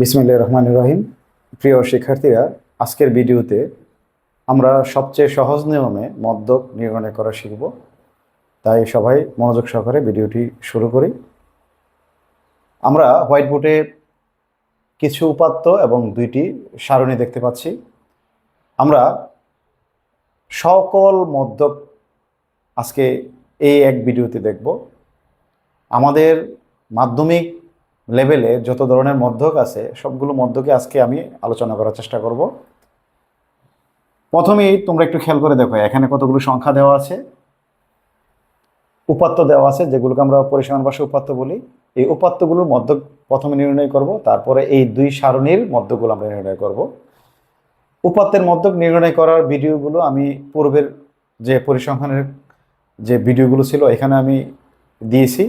বিসমিল্লাহ রহমান রহিম। প্রিয় শিক্ষার্থীরা, আজকের ভিডিওতে আমরা সবচেয়ে সহজ নিয়মে মদ্যপ নির্ণয় করা শিখব। তাই সবাই মনোযোগ সহকারে ভিডিওটি শুরু করি। আমরা হোয়াইট বোর্ডে কিছু উপাত্ত এবং দুইটি সারণী দেখতে পাচ্ছি। আমরা সকল মদ্যপ আজকে এই এক ভিডিওতে দেখব। আমাদের মাধ্যমিক লেভেলে যত ধরনের মধ্যক আছে, সবগুলো মধ্যকে আজকে আমি আলোচনা করার চেষ্টা করব। প্রথমেই তোমরা একটু খেয়াল করে দেখো, এখানে কতগুলো সংখ্যা দেওয়া আছে। উপাত্ত দেওয়া আছে, যেগুলোকে আমরা পরিসীমান ভাষা উপাত্ত বলি। এই উপাত্তগুলোর মধ্যক প্রথমে নির্ণয় করব, তারপরে এই দুই সারণীর মধ্যগুলো আমরা নির্ণয় করব। উপাত্তের মধ্যক নির্ণয় করার ভিডিওগুলো আমি পূর্বের যে পরিসংখ্যানের যে ভিডিওগুলো ছিল, এখানে আমি দিয়েছি।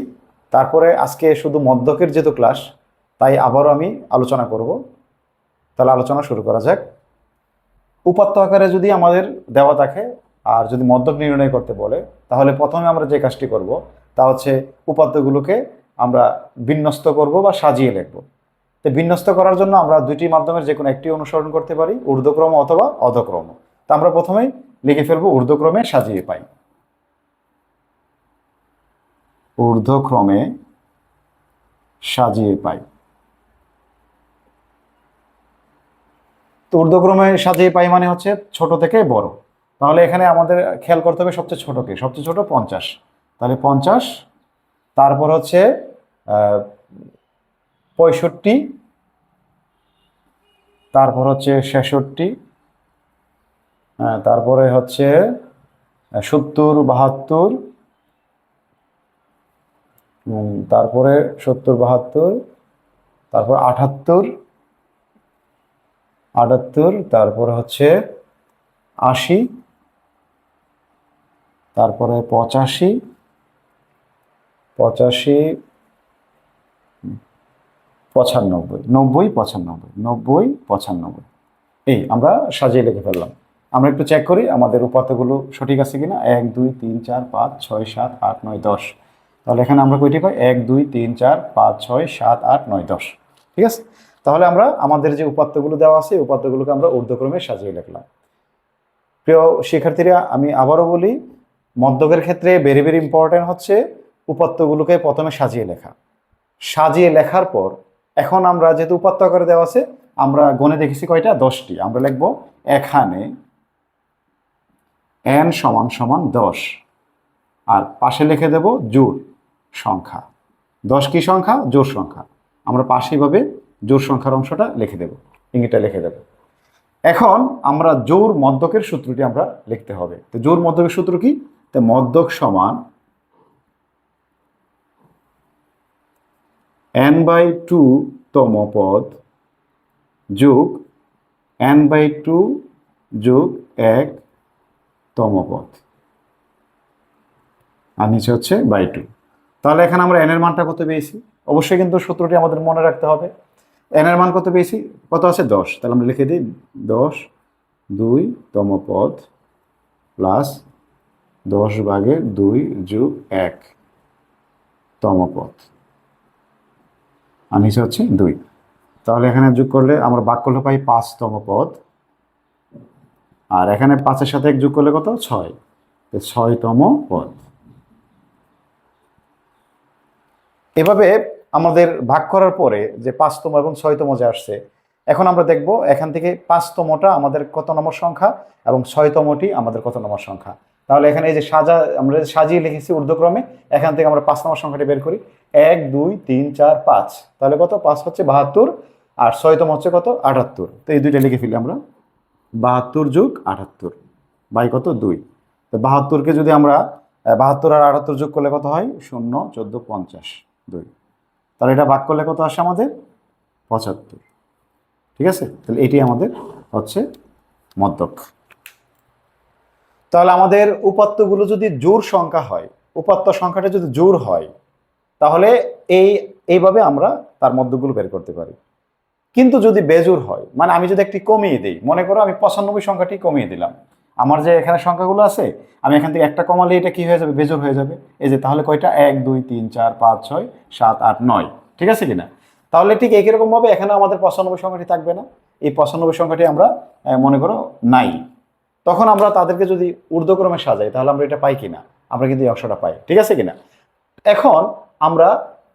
তারপরে আজকে শুধু মধ্যকের যেহেতু ক্লাস তাই আবারও আমি আলোচনা করব। তাহলে আলোচনা শুরু করা যাক। উপাত্ত আকারে যদি আমাদের দেওয়া থাকে আর যদি মধ্যক নির্ণয় করতে বলে, তাহলে প্রথমে আমরা যে কাজটি করব, তা হচ্ছে উপাত্তগুলোকে আমরা বিন্যস্ত করব বা সাজিয়ে লিখব। তো বিন্যস্ত করার জন্য আমরা দুইটি মাধ্যমের যে কোনো একটি অনুসরণ করতে পারি, ঊর্ধ্বক্রম অথবা অধক্রম। তা আমরা প্রথমেই লিখে ফেলব ঊর্ধ্বক্রমে সাজিয়ে পাই। ঊর্ধ্বক্রমে সাজিয়ে পাই। তো ঊর্ধ্বক্রমে সাজিয়ে পাই মানে হচ্ছে ছোট থেকে বড়। তাহলে এখানে আমাদের খেয়াল করতে হবে সবচেয়ে ছোটকে সবচেয়ে ছোট পঞ্চাশ। তাহলে পঞ্চাশ, তারপর হচ্ছে পঁয়ষট্টি, তারপর হচ্ছে ছেষট্টি তারপরে হচ্ছে সত্তর, বাহাত্তর তারপরে সত্তর, বাহাত্তর, তারপর আটাত্তর আটাত্তর, তারপর হচ্ছে আশি, তারপরে পঁচাশি পঁচাশি, পঁচানব্বই, নব্বই পঁচানব্বই নব্বই, পঁচানব্বই। এই আমরা সাজিয়ে লিখে ফেললাম। আমরা একটু চেক করি আমাদের উপাত্তগুলো সঠিক আছে কিনা? এক, দুই, তিন, চার, পাঁচ, ছয়, সাত, আট, নয়, দশ। তাহলে এখানে আমরা কয়টি পাই এক, দুই, তিন, চার, পাঁচ, ছয়, সাত, আট, নয়, দশ। ঠিক আছে? তাহলে আমরা আমাদের যে উপাত্তগুলো দেওয়া আছে উপাত্তগুলোকে আমরা ঊর্ধ্বক্রমে সাজিয়ে লিখলাম। প্রিয় শিক্ষার্থীরা, আমি আবারও বলি মদ্যকের ক্ষেত্রে ভেরি ভেরি ইম্পর্টেন্ট হচ্ছে উপাত্তগুলোকে প্রথমে সাজিয়ে লেখা। সাজিয়ে লেখার পর, এখন আমরা যেহেতু উপাত্ত করে দেওয়া আছে, আমরা গণে দেখেছি কয়টা? দশটি। আমরা লিখব এখানে এন সমান সমান দশ। আর পাশে লিখে দেব জোর সংখ্যা। দশ কি সংখ্যা? জোর সংখ্যা। আমরা পাশে এভাবে জোর সংখ্যার অংশটা লিখে দেব। ইঙ্গিতটা লিখে দেব। এখন আমরা জোর মদ্যকের সূত্রটি আমরা লিখতে হবে। তো জোর মদ্যকের সূত্র কি? তো মদ্যক সমান এন বাই টু তম পদ যোগ এন বাই টু যোগ এক তম পদ। আর নিচে হচ্ছে বাই টু। তাহলে এখানে আমরা এন এর মানটা কত পেয়েছি? অবশ্যই কিন্তু সূত্রটি আমাদের মনে রাখতে হবে। এন এর মান কত পেয়েছি? কত আছে? দশ। তাহলে আমরা লিখে দিই দশ দুই তম পদ প্লাস দশ ভাগের দুই যোগ এক তম পদ আর নিচে হচ্ছে দুই। তাহলে এখানে যোগ করলে আমরা বাক পাই পাঁচতম পদ আর এখানে পাঁচের সাথে এক যোগ করলে কত? ছয়। ছয়তম পদ এভাবে আমাদের ভাগ করার পরে যে পাঁচতম এবং ছয়তম যে আসছে, এখন আমরা দেখব এখান থেকে পাঁচতমটা আমাদের কত নম্বর সংখ্যা এবং ছয়তমটি আমাদের কত নম্বর সংখ্যা। তাহলে এখানে এই যে সাজা, আমরা সাজিয়ে লিখেছি ঊর্ধ্বক্রমে, এখান থেকে আমরা পাঁচ নম্বর সংখ্যাটি বের করি। এক, দুই, তিন, চার, পাঁচ। তাহলে কত? পাঁচ হচ্ছে বাহাত্তর আর ছয়তম হচ্ছে কত? আটাত্তর। তো এই দুইটা লিখে ফেলি আমরা। বাহাত্তর যোগ আটাত্তর বাই কত? দুই। তো বাহাত্তরকে যদি আমরা, বাহাত্তর আর আটাত্তর যোগ করলে কত হয়? শূন্য, চোদ্দ, পঞ্চাশ। দুই। তাহলে এটা ভাগ করলে কত আসে আমাদের? পঁচাত্তর। ঠিক আছে? তাহলে এটি আমাদের হচ্ছে মদ্যক। তাহলে আমাদের উপাত্তগুলো যদি জোর সংখ্যা হয়, উপাত্ত সংখ্যাটা যদি জোর হয়, তাহলে এই, এইভাবে আমরা তার মধ্যগুলো বের করতে পারি। কিন্তু যদি বেজোর হয় মানে আমি যদি একটি কমিয়ে দিই, মনে করো আমি পঁচানব্বই সংখ্যাটি কমিয়ে দিলাম আমার যে এখানে সংখ্যাগুলো আছে, আমি এখান থেকে একটা কমালে এটা কি হয়ে যাবে? বেজোর হয়ে যাবে। এই যে তাহলে কয়টা? এক, দুই, তিন, চার, পাঁচ, ছয়, সাত, আট, নয়। ঠিক আছে কিনা? তাহলে ঠিক একই রকমভাবে এখানে আমাদের পঁচানব্বই সংখ্যাটি থাকবে না। এই পঁচানব্বই সংখ্যাটি আমরা মনে করো নাই। তখন আমরা তাদেরকে যদি ঊর্ধ্বক্রমে সাজাই, তাহলে আমরা এটা পাই কিনা? আমরা কিন্তু এই অংশটা পাই। ঠিক আছে কিনা? এখন আমরা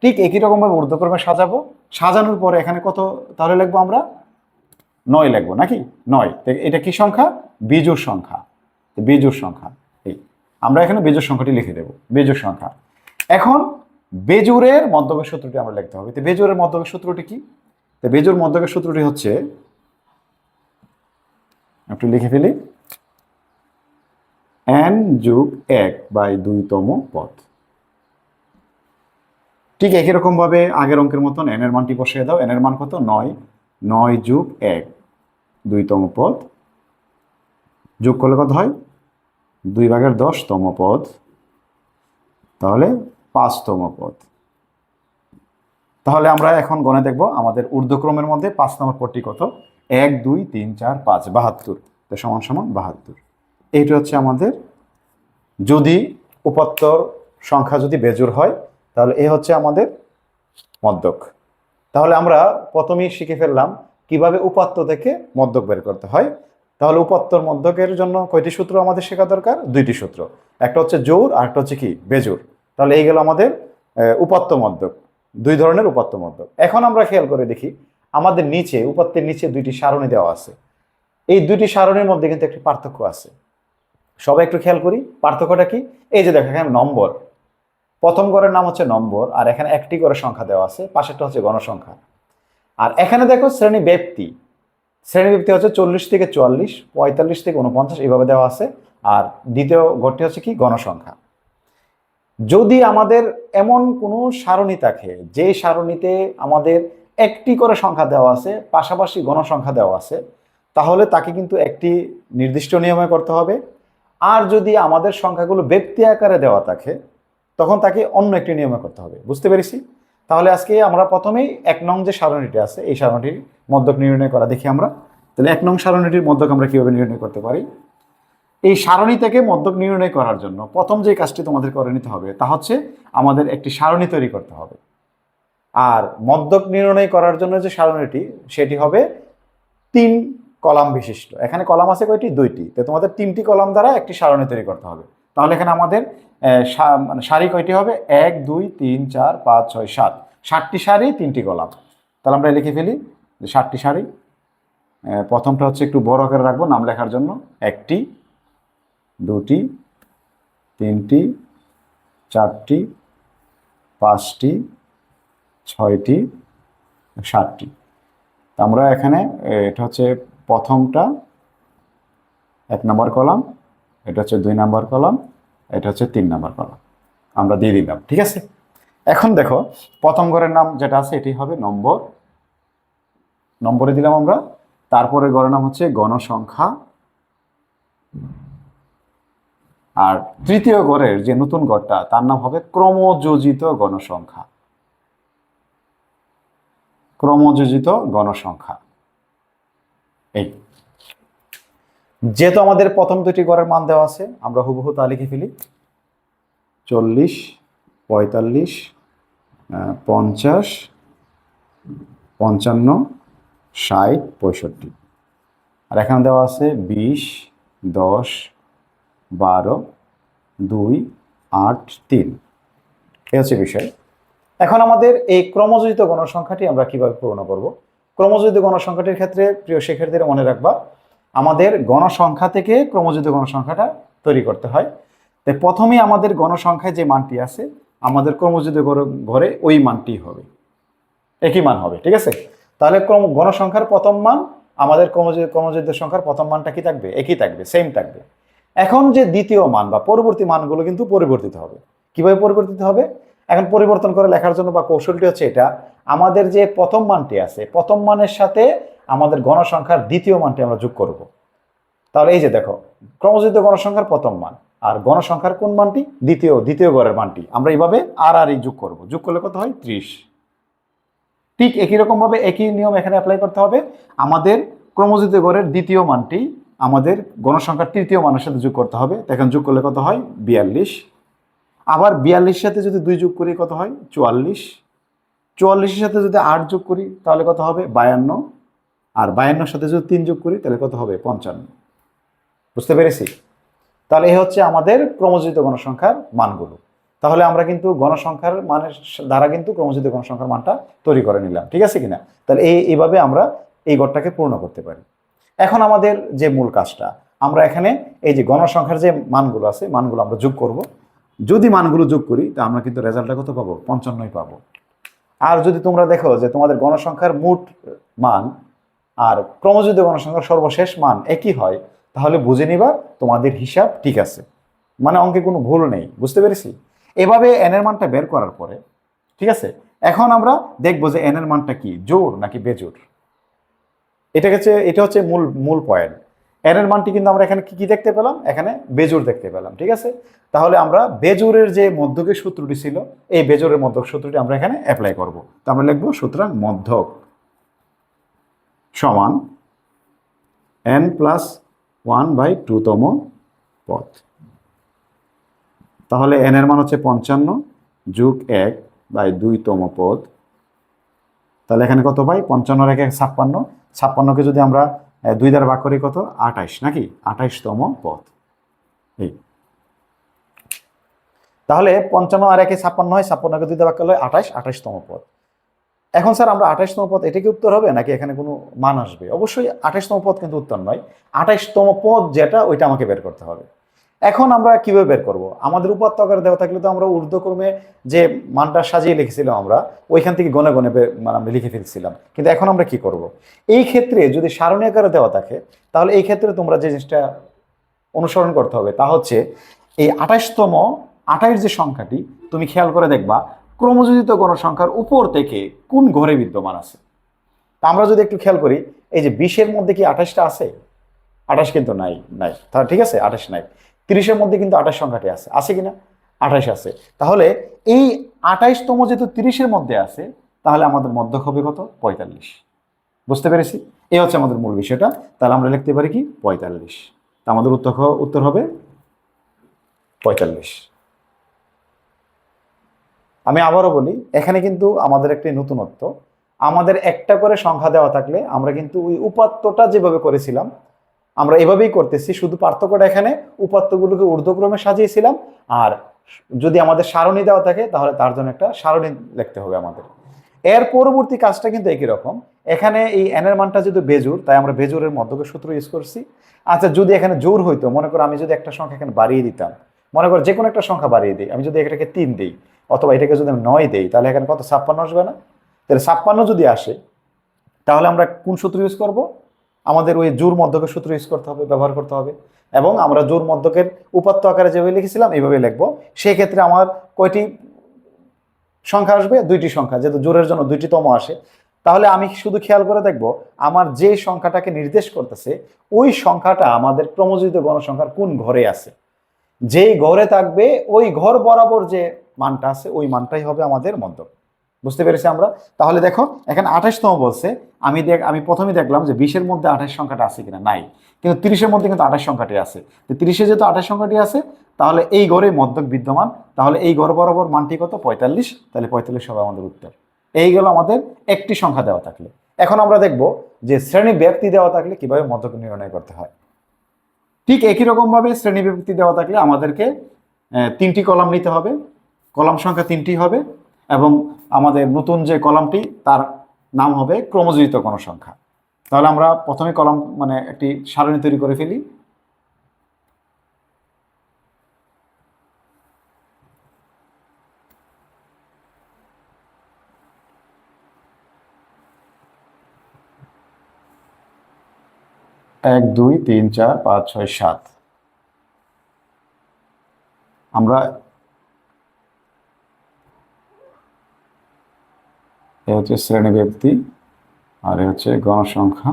ঠিক একই রকমভাবে ঊর্ধ্বক্রমে সাজাবো। সাজানোর পরে এখানে কত তাহলে লিখব আমরা? নয় লিখব, নাকি? নয়। এটা কি সংখ্যা? বিজুর সংখ্যা। বিজুর সংখ্যা। এই, আমরা এখানে বেজুর সংখ্যাটি লিখে দেব। বেজুর সংখ্যা। এখন বেজুরের মধ্যকের সূত্রটি আমরা লিখতে হবে। তো বেজুরের মধ্যকের সূত্রটি কি? তো বেজুর মধ্যকের সূত্রটি হচ্ছে, একটু লিখে ফেলি এন যুগ এক বাই দুইতম পদ। ঠিক একই রকম ভাবে আগের অঙ্কের মতন এন এর মানটি বসিয়ে দাও। এন এর মান কত? নয়। নয় যুগ এক, দুইতম পদ। যোগ করলে কত হয়? দুই ভাগের দশতম পদ। তাহলে পাঁচতম পদ। তাহলে আমরা এখন গণে দেখব আমাদের ঊর্ধ্বক্রমের মধ্যে পাঁচ নম্বর পদটি কত? এক, দুই, তিন, চার, পাঁচ, বাহাত্তর। তো সমান সমান বাহাত্তর। এইটা হচ্ছে আমাদের যদি উপাত্তর সংখ্যা যদি বেজুর হয়, তাহলে এ হচ্ছে আমাদের মদ্যক তাহলে আমরা প্রথমেই শিখে ফেললাম কীভাবে উপাত্ত থেকে মদ্যক বের করতে হয়। তাহলে উপাত্তর মদ্যকের জন্য কয়টি সূত্র আমাদের শেখা দরকার? দুইটি সূত্র। একটা হচ্ছে জোর, আর একটা হচ্ছে কি? বেজুর। তাহলে এই গেল আমাদের উপাত্ত মদ্যক দুই ধরনের উপাত্ত মদ্যক এখন আমরা খেয়াল করে দেখি, আমাদের নিচে, উপাত্তের নিচে দুইটি সারণী দেওয়া আছে। এই দুইটি সারণীর মধ্যে কিন্তু একটি পার্থক্য আছে। সবাই একটু খেয়াল করি, পার্থক্যটা কি? এই যে দেখো, এখানে নম্বর। প্রথম গড়ের নাম হচ্ছে নম্বর, আর এখানে একটি করে সংখ্যা দেওয়া আছে, পাশেরটা হচ্ছে গণসংখ্যা। আর এখানে দেখো শ্রেণি ব্যক্তি শ্রেণি ব্যক্তি হচ্ছে চল্লিশ থেকে চুয়াল্লিশ, পঁয়তাল্লিশ থেকে উনপঞ্চাশ এইভাবে দেওয়া আছে, আর দ্বিতীয় গড়টি হচ্ছে কি? গণসংখ্যা। যদি আমাদের এমন কোনো সারণী থাকে যে সারণীতে আমাদের একটি করে সংখ্যা দেওয়া আছে, পাশাপাশি গণসংখ্যা দেওয়া আছে, তাহলে তাকে কিন্তু একটি নির্দিষ্ট নিয়মে করতে হবে। আর যদি আমাদের সংখ্যাগুলো ব্যক্তি আকারে দেওয়া থাকে তখন তাকে অন্য একটি নিয়মে করতে হবে। বুঝতে পেরেছি? তাহলে আজকে আমরা প্রথমেই এক নং যে সারণীটি আছে, এই সারণীটির মদ্যক নির্ণয় করা দেখি আমরা। তাহলে এক নং সারণীটির মদ্যক আমরা কীভাবে নির্ণয় করতে পারি? এই সারণী থেকে মদ্যক নির্ণয় করার জন্য প্রথম যে কাজটি তোমাদের করে নিতে হবে, তা হচ্ছে আমাদের একটি সারণী তৈরি করতে হবে। আর মদ্যক নির্ণয় করার জন্য যে সারণীটি, সেটি হবে তিন কলাম বিশিষ্ট। এখানে কলাম আছে কয়টি? দুইটি। তো তোমাদের তিনটি কলাম দ্বারা একটি সারণী তৈরি করতে হবে। তাহলে এখানে আমাদের মানে শাড়ি কয়টি হবে? এক দুই তিন চার পাঁচ ছয় সাত। ষাটটি শাড়ি তিনটি কলাম তাহলে আমরা লিখে ফেলি যে ষাটটি আহ, প্রথমটা হচ্ছে একটু বড় আকারে রাখব নাম লেখার জন্য। একটি দুটি তিনটি চারটি পাঁচটি ছয়টি তা আমরা এখানে এটা হচ্ছে প্রথমটা এক নম্বর কলাম। এটা হচ্ছে দুই নম্বর কলাম, এটা হচ্ছে তিন নম্বর কলাম। আমরা দিয়ে দিলাম, ঠিক আছে? এখন দেখো, প্রথম ঘরের নাম যেটা আছে, এটি হবে নম্বর। নম্বরে দিলাম আমরা তারপরে ঘরের নাম হচ্ছে গণসংখ্যা। আর তৃতীয় গড়ের যে নতুন গড়টা তার নাম হবে ক্রমযোজিত গণসংখ্যা। ক্রমযোজিত গণসংখ্যা। এই যেহেতু আমাদের প্রথম দুটি গড়ের মান দেওয়া আছে, আমরা হুবহু তা লিখে ফেলি। চল্লিশ, পঁয়তাল্লিশ পঞ্চাশ, পঞ্চান্ন, ষাট, পঁয়ষট্টি। আর এখানে দেওয়া আছে বিশ, দশ, বারো, দুই, আট, তিন। এ হচ্ছে বিষয়। এখন আমাদের এই ক্রমযোজিত গণসংখ্যাটি আমরা কীভাবে পূরণ করব? ক্রমযোজিত গণসংখ্যাটির ক্ষেত্রে প্রিয় শিক্ষার্থীরা মনে রাখবা আমাদের গণসংখ্যা থেকে ক্রমযোজিত গণসংখ্যাটা তৈরি করতে হয়। তাই প্রথমেই আমাদের গণসংখ্যায় যে মানটি আছে, আমাদের ক্রমযোজিত ঘর- ওই মানটি হবে। একই মান হবে, ঠিক আছে? তাহলে ক্রম, গণসংখ্যার প্রথম মান, আমাদের ক্রমযোজিত ক্রমযোজিত সংখ্যার প্রথম মানটা কি থাকবে? একই থাকবে সেম থাকবে। এখন যে দ্বিতীয় মান বা পরবর্তী মানগুলো কিন্তু পরিবর্তিত হবে। কীভাবে পরিবর্তিত হবে? এখন পরিবর্তন করে লেখার জন্য বা কৌশলটি হচ্ছে এটা। আমাদের যে প্রথম মানটি আছে, প্রথম মানের সাথে আমাদের গণসংখ্যার দ্বিতীয় মানটি আমরা যোগ করব। তাহলে এই যে দেখো, ক্রমযোজিত গণসংখ্যার প্রথম মান, আর গণসংখ্যার কোন মানটি? দ্বিতীয় দ্বিতীয় গড়ের মানটি। আমরা এইভাবে আর আর যোগ করব। যোগ করলে কত হয়? ত্রিশ। ঠিক একই রকমভাবে একই নিয়ম এখানে অ্যাপ্লাই করতে হবে। আমাদের ক্রমযোজিত গড়ের দ্বিতীয় মানটি আমাদের গণসংখ্যার তৃতীয় মানের সাথে যোগ করতে হবে। এখন যোগ করলে কত হয়? বিয়াল্লিশ। আবার বিয়াল্লিশ সাথে যদি দুই যোগ করি কত হয়? চুয়াল্লিশ। চুয়াল্লিশের সাথে যদি আট যোগ করি তাহলে কত হবে? বায়ান্ন। আর বায়ান্নর সাথে যদি তিন যোগ করি, তাহলে কত হবে? পঞ্চান্ন। বুঝতে পেরেছি? তাহলে এই হচ্ছে আমাদের ক্রমজিত গণসংখ্যার মানগুলো। তাহলে আমরা কিন্তু গণসংখ্যার মানের দ্বারা কিন্তু ক্রমজিত গণসংখ্যার মানটা তৈরি করে নিলাম। ঠিক আছে কিনা? তাহলে এই এইভাবে আমরা এই গড়টাকে পূর্ণ করতে পারি। এখন আমাদের যে মূল কাজটা, আমরা এখানে এই যে গণসংখ্যার যে মানগুলো আছে, মানগুলো আমরা যোগ করব। যদি মানগুলো যোগ করি, তা আমরা কিন্তু রেজাল্টটা কত পাবো? পঞ্চান্নই পাবো। আর যদি তোমরা দেখো যে তোমাদের গণসংখ্যার মোট মান আর ক্রমজিত গণসংখ্যার সর্বশেষ মান একই হয়, তাহলে বুঝে নিবা তোমাদের হিসাব ঠিক আছে। মানে অঙ্কে কোনো ভুল নেই, বুঝতে পেরেছি? এভাবে এনের মানটা বের করার পরে, ঠিক আছে? এখন আমরা দেখব যে এনের মানটা কি, জোর নাকি বেজোর? এটা হচ্ছে এটা হচ্ছে মূল মূল পয়েন্ট এনের মানটি কিন্তু আমরা এখানে কি কি দেখতে পেলাম? এখানে বেজোর দেখতে পেলাম, ঠিক আছে? তাহলে আমরা বেজোরের যে মধ্যকের সূত্রটি ছিল, এই বেজোরের মধ্যক সূত্রটি আমরা এখানে অ্যাপ্লাই করব। তো আমরা লিখব সুতরাং মধ্যক। সমান এন প্লাস ওয়ান বাই টুতম পথ তাহলে এন এর মান হচ্ছে পঞ্চান্ন যুগ এক বাই দুইতম পদ। তাহলে এখানে কত পাই? পঞ্চান্ন এক এক ছাপ্পান্ন। ছাপ্পান্নকে যদি আমরা দুই দ্বারা ভাগ করি কত? আঠাইশ, নাকি? আঠাইশতম পদ। এই। তাহলে পঞ্চান্ন আর একে ছাপ্পান্ন হয়, ছাপ্পান্নকে দুই দ্বারা ভাগ করলে আঠাইশ আঠাইশতম পদ। এখন স্যার, আমরা আঠাইশতম পদ, এটা কি উত্তর হবে নাকি এখানে কোনো মান আসবে? অবশ্যই আঠাইশতম পদ কিন্তু উত্তর নয়। আঠাইশতম পদ যেটা, ওইটা আমাকে বের করতে হবে। এখন আমরা কীভাবে বের করব? আমাদের উপাত্ত আকারে দেওয়া থাকলে তো আমরা ঊর্ধ্বক্রমে যে মানটা সাজিয়ে লিখেছিলাম আমরা, ওইখান থেকে গনে গনে মানে আমরা লিখে ফেলছিলাম। কিন্তু এখন আমরা কি করব? এই ক্ষেত্রে যদি সারণী আকারে দেওয়া থাকে, তাহলে এই ক্ষেত্রে তোমরা যে জিনিসটা অনুসরণ করতে হবে, তা হচ্ছে এই আঠাশতম আঠাইশ যে সংখ্যাটি, তুমি খেয়াল করে দেখবা ক্রমযোজিত গণসংখ্যার উপর থেকে কোন ঘরে বিদ্যমান আছে? তা আমরা যদি একটু খেয়াল করি, এই যে বিশের মধ্যে কি আঠাশটা আছে? আঠাশ কিন্তু নাই নাই। তাহলে ঠিক আছে, আঠাশ নাই। তিরিশের মধ্যে কিন্তু আঠাশ সংখ্যাটি আছে। আছে কিনা? আঠাশ আছে। তাহলে এই আঠাইশতম যেহেতু তিরিশের মধ্যে আছে, তাহলে আমাদের মধ্যক হবে কত? পঁয়তাল্লিশ। বুঝতে পেরেছি? এই হচ্ছে আমাদের মূল বিষয়টা। তাহলে আমরা লিখতে পারি কি? পঁয়তাল্লিশ। তা আমাদের উত্তর উত্তর হবে পঁয়তাল্লিশ। আমি আবারও বলি, এখানে কিন্তু আমাদের একটি নতুনত্ব। আমাদের একটা করে সংখ্যা দেওয়া থাকলে আমরা কিন্তু ওই উপাত্তটা যেভাবে করেছিলাম, আমরা এভাবেই করতেছি, শুধু পার্থক্যটা এখানে, উপাত্তগুলোকে ঊর্ধ্বক্রমে সাজিয়েছিলাম, আর যদি আমাদের সারণী দেওয়া থাকে, তাহলে তার জন্য একটা সারণী লিখতে হবে আমাদের। এর পরবর্তী কাজটা কিন্তু একই রকম। এখানে এই এনের মানটা যদি বেজুর তাই আমরা বেজুরের মধ্যকে সূত্র ইউজ করছি। আচ্ছা যদি এখানে জোর হইতো, মনে করো আমি যদি একটা সংখ্যা এখানে বাড়িয়ে দিতাম, মনে করো যে কোনো একটা সংখ্যা বাড়িয়ে দিই, আমি যদি এটাকে তিন দিই অথবা এটাকে যদি আমি নয় দিই, তাহলে এখানে কত? ছাপ্পান্ন আসবে না? তাহলে ছাপ্পান্ন যদি আসে, তাহলে আমরা কোন সূত্র ইউজ করব? আমাদের ওই জোর মধ্যকের সূত্র ইউজ করতে হবে, ব্যবহার করতে হবে। এবং আমরা জোর মধ্যকের উপাত্ত আকারে যেভাবে লিখেছিলাম, এইভাবে লিখব। সেই ক্ষেত্রে আমার কয়টি সংখ্যা আসবে? দুইটি সংখ্যা। যেহেতু জোরের জন্য দুইটি তম আসে, তাহলে আমি শুধু খেয়াল করে দেখব, আমার যে সংখ্যাটাকে নির্দেশ করতেছে, ওই সংখ্যাটা আমাদের ক্রমজিত গণসংখ্যার কোন ঘরে আছে? যেই ঘরে থাকবে, ওই ঘর বরাবর যে মানটা আছে, ওই মানটাই হবে আমাদের মন্তব্য বুঝতে পেরেছি আমরা? তাহলে দেখো, এখানে আঠাশতম বলছে, আমি দেখ, আমি প্রথমে দেখলাম যে বিশের মধ্যে আঠাশ সংখ্যাটা আছে কিনা? নাই। কিন্তু তিরিশের মধ্যে কিন্তু আঠাশ সংখ্যাটি আছে। তো তিরিশে যেহেতু আঠাশ সংখ্যাটি আছে, তাহলে এই গড়ে মধ্যক বিদ্যমান। তাহলে এই গড় বরাবর মানটি কত? পঁয়তাল্লিশ। তাহলে পঁয়তাল্লিশ হবে আমাদের উত্তর। এই গেল আমাদের একটি সংখ্যা দেওয়া থাকলে। এখন আমরা দেখব যে শ্রেণি ব্যক্তি দেওয়া থাকলে কীভাবে মধ্যক নির্ণয় করতে হয়। ঠিক একই রকমভাবে শ্রেণি বিভক্তি দেওয়া থাকলে আমাদেরকে তিনটি কলাম নিতে হবে। কলাম সংখ্যা তিনটি হবে এবং আমাদের নতুন যে কলামটি, তার নাম হবে ক্রমযোজিত গণসংখ্যা তাহলে আমরা প্রথমে কলাম মানে একটি সারণী তৈরি করে ফেলি। এক, দুই, তিন, চার, পাঁচ, ছয়, সাত। আমরা এ হচ্ছে শ্রেণি ব্যক্তি আর এ হচ্ছে গণসংখ্যা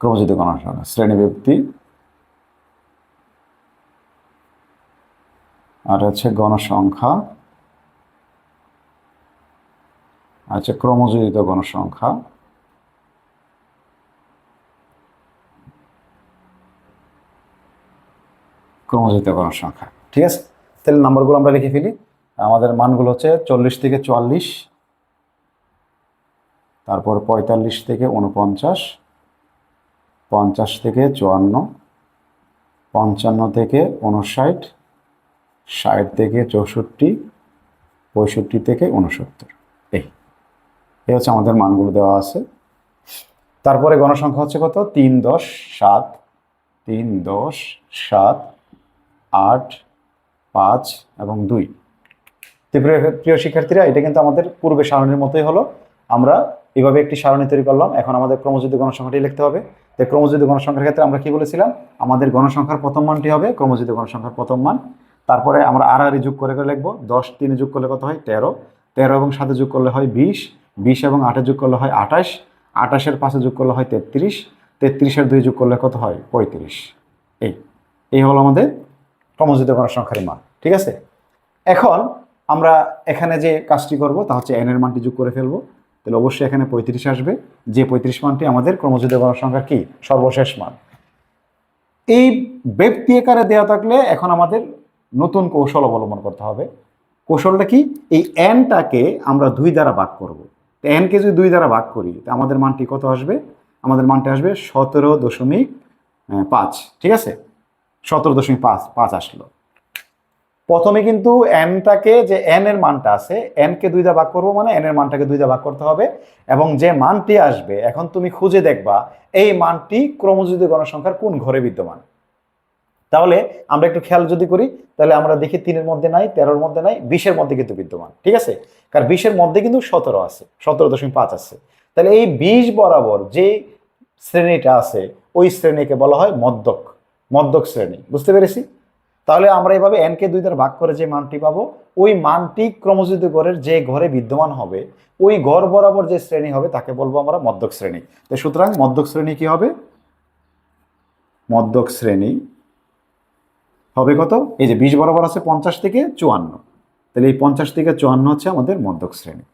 ক্রমজিত গণসংখ্যা, শ্রেণি ব্যক্তি। আর হচ্ছে গণসংখ্যা, আর হচ্ছে ক্রমযোজিত গণসংখ্যা। ক্রমযোজিত গণসংখ্যা, ঠিক আছে? তাহলে নাম্বারগুলো আমরা লিখে ফেলি। আমাদের মানগুলো হচ্ছে চল্লিশ থেকে চুয়াল্লিশ। তারপর পঁয়তাল্লিশ থেকে উনপঞ্চাশ পঞ্চাশ থেকে চুয়ান্ন, পঞ্চান্ন থেকে উনষাট ষাট থেকে চৌষট্টি, পঁয়ষট্টি থেকে উনসত্তর এই এই হচ্ছে আমাদের মানগুলো দেওয়া আছে। তারপরে গণসংখ্যা হচ্ছে কত? তিন দশ সাত, তিন দশ সাত, আট, পাঁচ এবং দুই। প্রিয় শিক্ষার্থীরা, এটা কিন্তু আমাদের পূর্বে সারণীর মতোই হলো। আমরা এভাবে একটি সারণী তৈরি করলাম। এখন আমাদের ক্রমযুদ্ধ গণসংখ্যাটি লিখতে হবে। তো ক্রমযুদ্ধ গণসংখ্যার ক্ষেত্রে আমরা কি বলেছিলাম? আমাদের গণসংখ্যার প্রথম মানটি হবে ক্রমযুদ্ধ গণসংখ্যার প্রথম মান। তারপরে আমরা আর আর যোগ করে করে লিখব। দশ, তিনে যোগ করলে কত হয়? তেরো। তেরো এবং সাথে যোগ করলে হয় বিশ। বিশ এবং আটে যোগ করলে হয় আঠাশ। আঠাশের পাশে যোগ করলে হয় তেত্রিশ। তেত্রিশের দুই যোগ করলে কত হয়? পঁয়ত্রিশ। এই এই হলো আমাদের ক্রমযুদ্ধ গণসংখ্যার মান। ঠিক আছে? এখন আমরা এখানে যে কাজটি করব তা হচ্ছে এন এর মানটি যোগ করে ফেলব। তাহলে অবশ্যই এখানে পঁয়ত্রিশ আসবে। যে পঁয়ত্রিশ মানটি আমাদের ক্রমযুদ্ধ গণসংখ্যার কি? সর্বশেষ মান। এই ব্যক্তি আকারে দেওয়া থাকলে এখন আমাদের নতুন কৌশল অবলম্বন করতে হবে। কৌশলটা কি? এই এনটাকে আমরা দুই দ্বারা ভাগ করব। তো এনকে যদি দুই দ্বারা ভাগ করি, তা আমাদের মানটি কত আসবে? আমাদের মানটি আসবে সতেরো দশমিক পাঁচ। ঠিক আছে? সতেরো দশমিক পাঁচ পাঁচ আসলো। প্রথমে কিন্তু এনটাকে যে এন এর মানটা আছে এনকে দুই দা ভাগ করব মানে এন এর মানটাকে দুই দা ভাগ করতে হবে এবং যে মানটি আসবে, এখন তুমি খুঁজে দেখবা এই মানটি ক্রমযুদ্ধ গণসংখ্যার কোন ঘরে বিদ্যমান। তাহলে আমরা একটু খেয়াল যদি করি, তাহলে আমরা দেখি তিনের মধ্যে নাই, তেরোর মধ্যে নাই, বিশের মধ্যে কিন্তু বিদ্যমান, ঠিক আছে? কারণ বিশের মধ্যে কিন্তু সতেরো আছে, সতেরো দশমিক পাঁচ আছে। তাহলে এই বিশ বরাবর যে শ্রেণীটা আছে, ওই শ্রেণীকে বলা হয় মদ্যক মদ্যক শ্রেণি, বুঝতে পেরেছি? তাহলে আমরা এভাবে এনকে দুই দ্বারা ভাগ করে যে মানটি পাবো, ওই মানটি ক্রমযুদ্ধ ঘরের যে ঘরে বিদ্যমান হবে, ওই ঘর বরাবর যে শ্রেণি হবে তাকে বলব আমরা মদ্যক শ্রেণি। তো সুতরাং মদ্যক শ্রেণি কি হবে? মদ্যক শ্রেণি হবে কত? এই যে বিশ বরাবর আছে পঞ্চাশ থেকে চুয়ান্ন। তাহলে এই পঞ্চাশ থেকে চুয়ান্ন হচ্ছে আমাদের মদ্যক শ্রেণি।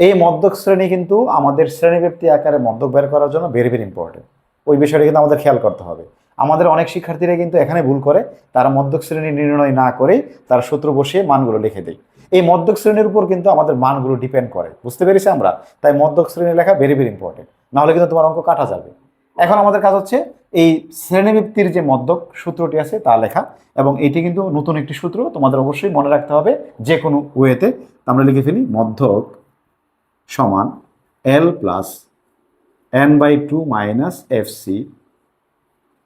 এই মদ্যক শ্রেণি কিন্তু আমাদের শ্রেণীব্যক্তি আকারে মদ্যক বের করার জন্য ভেরি ভেরি ইম্পর্টেন্ট ওই বিষয়টা কিন্তু আমাদের খেয়াল করতে হবে। আমাদের অনেক শিক্ষার্থীরা কিন্তু এখানে ভুল করে। তারা মদ্যক শ্রেণি নির্ণয় না করে তারা সূত্র বসিয়ে মানগুলো লিখে দেয়। এই মদ্যক শ্রেণির উপর কিন্তু আমাদের মানগুলো ডিপেন্ড করে। বুঝতে পেরেছি আমরা? তাই মদ্যক শ্রেণি লেখা ভেরি ভেরি ইম্পর্টেন্ট নাহলে কিন্তু তোমার অঙ্ক কাটা যাবে। এখন আমাদের কাজ হচ্ছে এই শ্রেণীবৃত্তির যে মদ্যক সূত্রটি আছে তা লেখা এবং এটি কিন্তু নতুন একটি সূত্র। তোমাদের অবশ্যই মনে রাখতে হবে যে কোনো ওয়েতে আমরা লিখে ফেলি মধ্যক সমান L plus N by two minus F C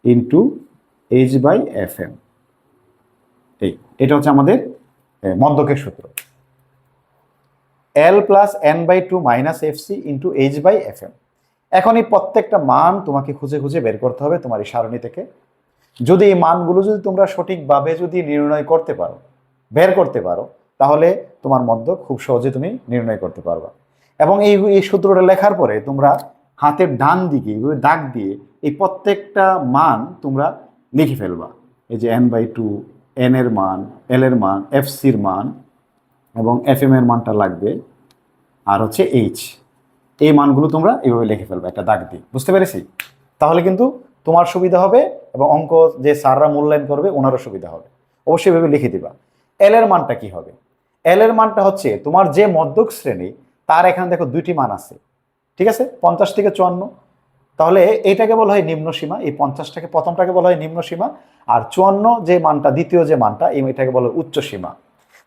into H by F M এই এটা হচ্ছে আমাদের এ, মদ্যকের সূত্র। L plus N by two minus F C into H by F M এখন এই প্রত্যেকটা মান তোমাকে খুঁজে খুঁজে বের করতে হবে তোমার এই সারণী থেকে। যদি এই মানগুলো যদি তোমরা সঠিকভাবে যদি নির্ণয় করতে পারো বের করতে পারো তাহলে তোমার মধ্য খুব সহজে তুমি নির্ণয় করতে পারবা। এবং এই এই সূত্রটা লেখার পরে তোমরা হাতের ডান দিকে এইভাবে দাগ দিয়ে এই প্রত্যেকটা মান তোমরা লিখে ফেলবা। এই যে এন বাই টু এন এর মান এল এর মান এফ সির মান এবং এফ এম এর মানটা লাগবে। আর হচ্ছে এইচ এই মানগুলো তোমরা এইভাবে লিখে ফেলবে একটা দাগ দিয়ে। বুঝতে পেরেছি? তাহলে কিন্তু তোমার সুবিধা হবে এবং অঙ্ক যে স্যাররা মূল্যায়ন করবে, ওনারও সুবিধা হবে। অবশ্যই এভাবে লিখে দিবা। এল এর মানটা কি হবে? এল এর মানটা হচ্ছে তোমার যে মধ্যক শ্রেণি, তার এখানে দেখো দুইটি মান আছে। ঠিক আছে? পঞ্চাশ থেকে চুয়ান্ন। তাহলে এইটাকে বলা হয় নিম্ন সীমা। এই পঞ্চাশটাকে, প্রথমটাকে বলা হয় নিম্ন সীমা। আর চুয়ান্ন যে মানটা, দ্বিতীয় যে মানটা, এই এটাকে বলা হয় উচ্চ সীমা।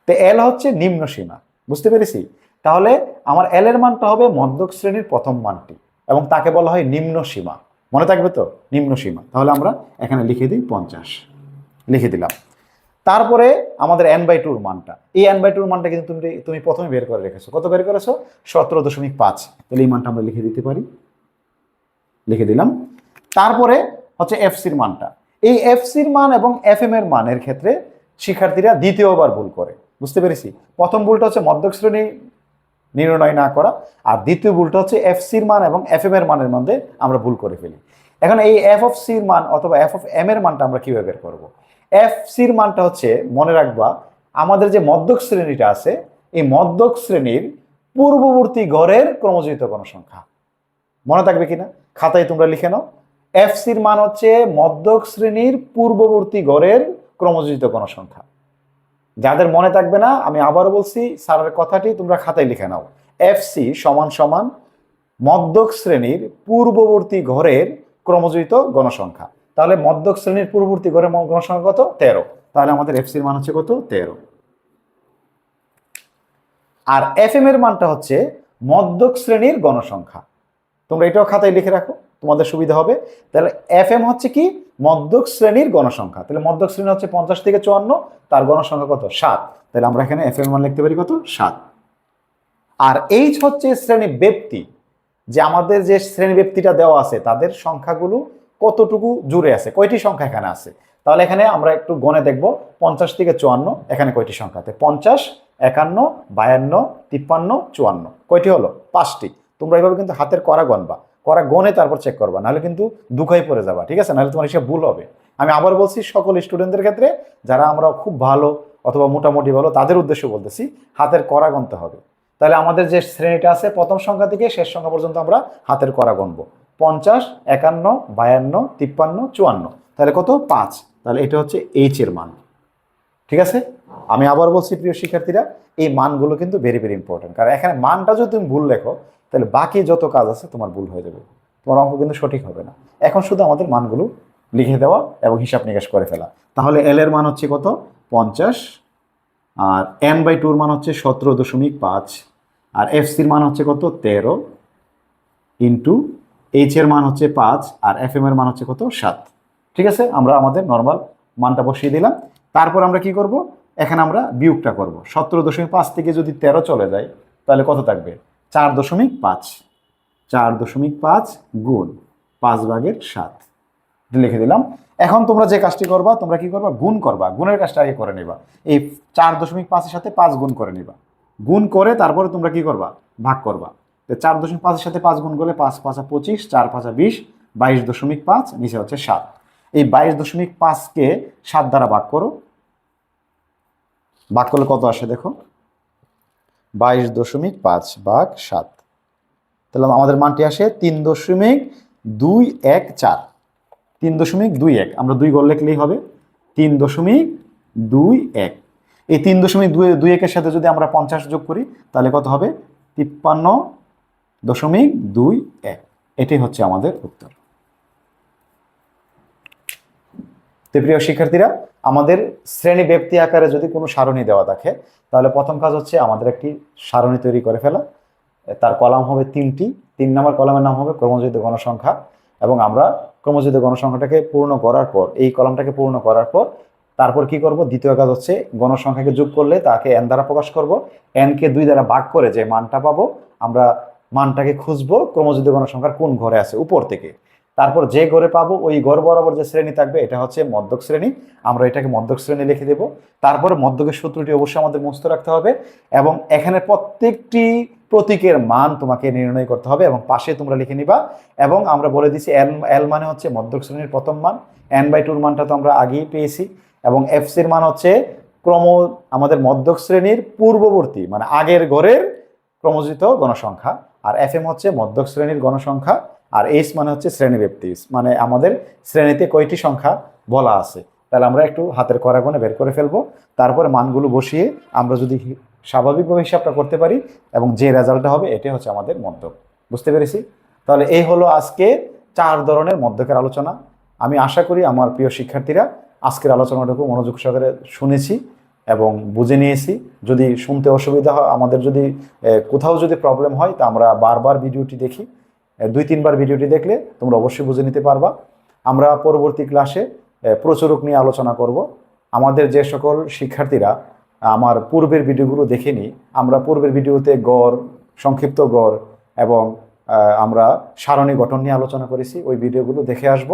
তো এল হচ্ছে নিম্ন সীমা। বুঝতে পেরেছি? তাহলে আমার এল এর মানটা হবে মধ্যক শ্রেণির প্রথম মানটি এবং তাকে বলা হয় নিম্ন সীমা। মনে থাকবে তো? নিম্ন সীমা। তাহলে আমরা এখানে লিখে দিই পঞ্চাশ। লিখে দিলাম। তারপরে আমাদের এন বাই টুর মানটা। এই এন বাই টুর মানটা কিন্তু তুমি তুমি প্রথমে বের করে রেখেছো। কত বের করেছ? সতেরো দশমিক পাঁচ। তাহলে এই মানটা আমরা লিখে দিতে পারি। লিখে দিলাম। তারপরে হচ্ছে এফসির মানটা। এই এফসির মান এবং এফ এর মানের ক্ষেত্রে শিক্ষার্থীরা দ্বিতীয়বার ভুল করে। বুঝতে পেরেছি? প্রথম ভুলটা হচ্ছে মধ্যক শ্রেণি নির্ণয় না করা আর দ্বিতীয় ভুলটা হচ্ছে এফ সির মান এবং এফ এর মানের মধ্যে আমরা ভুল করে ফেলি। এখন এই এফ অফ সির মান অথবা এফ অফ এম এর মানটা আমরা কীভাবে বের করব? এফ সির মানটা হচ্ছে, মনে রাখবা, আমাদের যে মধ্যক শ্রেণীটা আছে, এই মধ্যক শ্রেণির পূর্ববর্তী গড়ের ক্রমজিত গণসংখ্যা। মনে থাকবে কিনা? খাতায় তোমরা লিখে নাও। এফ সির মান হচ্ছে মধ্যক শ্রেণির পূর্ববর্তী গড়ের ক্রমজিত গণসংখ্যা। যাদের মনে থাকবে না, আমি আবারও বলছি, স্যারের কথাটি তোমরা খাতায় লিখে নাও। এফ সি সমান সমান মধ্যক শ্রেণির পূর্ববর্তী ঘরের ক্রমজিত গণসংখ্যা। তাহলে মধ্যক শ্রেণির পূর্ববর্তী ঘরের ম- গণসংখ্যা কত? তেরো। তাহলে আমাদের এফসির মান হচ্ছে কত? তেরো। আর এফ এর মানটা হচ্ছে মধ্যক শ্রেণির গণসংখ্যা তোমরা এটাও খাতায় লিখে রাখো, তোমাদের সুবিধা হবে। তাহলে এফ এম হচ্ছে কি? মধ্যক শ্রেণির গণসংখ্যা তাহলে মধ্যক শ্রেণি হচ্ছে পঞ্চাশ থেকে চুয়ান্ন, তার গণসংখ্যা কত? সাত। তাহলে আমরা এখানে এফ এম মান লিখতে পারি কত? সাত। আর এইচ হচ্ছে শ্রেণি ব্যক্তি। যে আমাদের যে শ্রেণি ব্যক্তিটা দেওয়া আছে, তাদের সংখ্যাগুলো কতটুকু জুড়ে আছে? কয়টি সংখ্যা এখানে আছে? তাহলে এখানে আমরা একটু গণে দেখব, পঞ্চাশ থেকে চুয়ান্ন, এখানে কয়টি সংখ্যা আছে? পঞ্চাশ, একান্ন, বায়ান্ন, তিপ্পান্ন, চুয়ান্ন। কয়টি হলো? পাঁচটি। তোমরা এইভাবে কিন্তু হাতের করা গণবা। করা গনে তারপর চেক করবা, নাহলে কিন্তু দুঃখাই পড়ে যাবা, ঠিক আছে? নাহলে তোমার হিসেবে ভুল হবে। আমি আবার বলছি, সকল স্টুডেন্টদের ক্ষেত্রে যারা আমরা খুব ভালো অথবা মোটামুটি ভালো, তাদের উদ্দেশ্য বলতেছি, হাতের করা গণতে হবে। তাহলে আমাদের যে শ্রেণীটা আছে, প্রথম সংখ্যা থেকে শেষ সংখ্যা পর্যন্ত আমরা হাতের করা গণবো। পঞ্চাশ, একান্ন, বায়ান্ন, তিপ্পান্ন, চুয়ান্ন। তাহলে কত? পাঁচ। তাহলে এটা হচ্ছে এইচ এর মান। ঠিক আছে? আমি আবার বলছি প্রিয় শিক্ষার্থীরা, এই মানগুলো কিন্তু ভেরি ভেরি ইম্পর্টেন্ট কারণ এখানে মানটা যদি তুমি ভুল লেখো, তাহলে বাকি যত কাজ আছে তোমার ভুল হয়ে যাবে। তোমার অঙ্ক কিন্তু সঠিক হবে না। এখন শুধু আমাদের মানগুলো লিখে দেওয়া এবং হিসাব নিকাশ করে ফেলা। তাহলে এল এর মান হচ্ছে কত? পঞ্চাশ। আর এন বাই টুর মান হচ্ছে সতেরো দশমিক পাঁচ। আর এফ সির মান হচ্ছে কত? তেরো। ইন্টু এইচ এর মান হচ্ছে পাঁচ আর এফ এম এর মান হচ্ছে কত? সাত। ঠিক আছে? আমরা আমাদের নর্মাল মানটা বসিয়ে দিলাম। তারপর আমরা কি করব? এখানে আমরা বিয়োগটা করব। সতেরো দশমিক পাঁচ থেকে যদি তেরো চলে যায়, তাহলে কত থাকবে? চার দশমিক পাঁচ। চার দশমিক পাঁচ গুণ পাঁচ ভাগের সাত। লিখে দিলাম। এখন তোমরা যে কাজটি করবা, তোমরা কি করবা? গুণ করবা। গুণের কাজটা আগে করে নিবা। এই চার দশমিক পাঁচের সাথে পাঁচ গুণ করে নিবা। গুণ করে তারপরে তোমরা কি করবা? ভাগ করবা। চার দশমিক পাঁচের সাথে পাঁচ গুণ করলে পাঁচ, পাঁচা পঁচিশ, চার পাঁচা বিশ, বাইশ দশমিক পাঁচ, নিচে হচ্ছে সাত। এই বাইশ দশমিক পাঁচকে সাত দ্বারা ভাগ করো। ভাগ করলে কত আসে দেখো? বাইশ দশমিক পাঁচ ভাগ সাত। তাহলে আমাদের মানটি আসে তিন দশমিক দুই এক চার। তিন দশমিক দুই এক, আমরা দুই গড় লিখলেই হবে। তিন দশমিক দুই এক। এই তিন দশমিক দুই দুই একের সাথে যদি আমরা পঞ্চাশ যোগ করি, তাহলে কত হবে? তিপ্পান্ন দশমিক দুই এক। এটাই হচ্ছে আমাদের উত্তর। তো প্রিয় শিক্ষার্থীরা, আমাদের শ্রেণি ব্যক্তি আকারে যদি কোনো সারণী দেওয়া থাকে, তাহলে প্রথম কাজ হচ্ছে আমাদের একটি সারণী তৈরি করে ফেলা। তার কলাম হবে তিনটি। তিন নম্বর কলামের নাম হবে ক্রমজিত গণসংখ্যা এবং আমরা ক্রমজিত গণসংখ্যাটাকে পূর্ণ করার পর, এই কলামটাকে পূর্ণ করার পর, তারপর কি করব? দ্বিতীয় কাজ হচ্ছে গণসংখ্যাকে যোগ করলে তাকে এন দ্বারা প্রকাশ করব। এনকে দুই দ্বারা ভাগ করে যে মানটা পাবো, আমরা মানটাকে খুঁজবো ক্রমজিত গণসংখ্যার কোন ঘরে আছে? উপর থেকে। তারপর যে ঘরে পাবো, ওই ঘর বরাবর যে শ্রেণি থাকবে, এটা হচ্ছে মধ্যক শ্রেণি। আমরা এটাকে মধ্যক শ্রেণি লিখে দেব। তারপরে মধ্যকের সূত্রটি অবশ্যই আমাদের মুস্ত রাখতে হবে এবং এখানে প্রত্যেকটি প্রতীকের মান তোমাকে নির্ণয় করতে হবে এবং পাশে তোমরা লিখে নিবা এবং আমরা বলে দিচ্ছি এল এল মানে হচ্ছে মধ্যক শ্রেণির প্রথম মান। এন বাই টুর মানটা তো আমরা আগেই পেয়েছি এবং এফ সির মান হচ্ছে ক্রম, আমাদের মধ্যক শ্রেণির পূর্ববর্তী মানে আগের ঘরের ক্রমজিত গণসংখ্যা। আর এফ এম হচ্ছে মধ্যক শ্রেণির গণসংখ্যা, আর এইচ মানে হচ্ছে শ্রেণি ব্যক্তি। মানে আমাদের শ্রেণীতে কয়টি সংখ্যা বলা আছে। তাহলে আমরা একটু হাতের করা গুণে বের করে ফেলব। তারপরে মানগুলো বসিয়ে আমরা যদি স্বাভাবিকভাবে হিসাবটা করতে পারি এবং যে রেজাল্টটা হবে, এটাই হচ্ছে আমাদের মধ্যক। বুঝতে পেরেছি? তাহলে এই হলো আজকে চার ধরনের মধ্যকের আলোচনা। আমি আশা করি আমার প্রিয় শিক্ষার্থীরা আজকের আলোচনাটুকু মনোযোগ সহকারে শুনেছি। এবং বুঝে নিয়েছি। যদি শুনতে অসুবিধা হয়, আমাদের যদি কোথাও যদি প্রবলেম হয়, তা আমরা বারবার ভিডিওটি দেখি। দুই, তিনবার ভিডিওটি দেখলে তোমরা অবশ্যই বুঝে নিতে পারবা। আমরা পরবর্তী ক্লাসে প্রচুরক নিয়ে আলোচনা করব। আমাদের যে সকল শিক্ষার্থীরা আমার পূর্বের ভিডিওগুলো দেখেনি, আমরা পূর্বের ভিডিওতে গড়, সংক্ষিপ্ত গড় এবং আমরা সারণী গঠন নিয়ে আলোচনা করেছি, ওই ভিডিওগুলো দেখে আসব।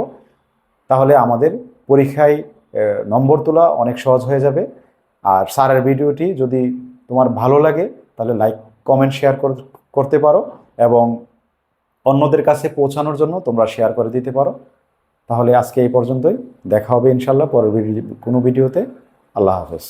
তাহলে আমাদের পরীক্ষায় নম্বর তোলা অনেক সহজ হয়ে যাবে। আর স্যারের ভিডিওটি যদি তোমার ভালো লাগে, তাহলে লাইক, কমেন্ট, শেয়ার করতে পারো এবং অন্যদের কাছে পৌঁছানোর জন্য তোমরা শেয়ার করে দিতে পারো। তাহলে আজকে এই পর্যন্তই। দেখা হবে ইনশাল্লাহ পরের কোনো ভিডিওতে। আল্লাহ হাফেজ।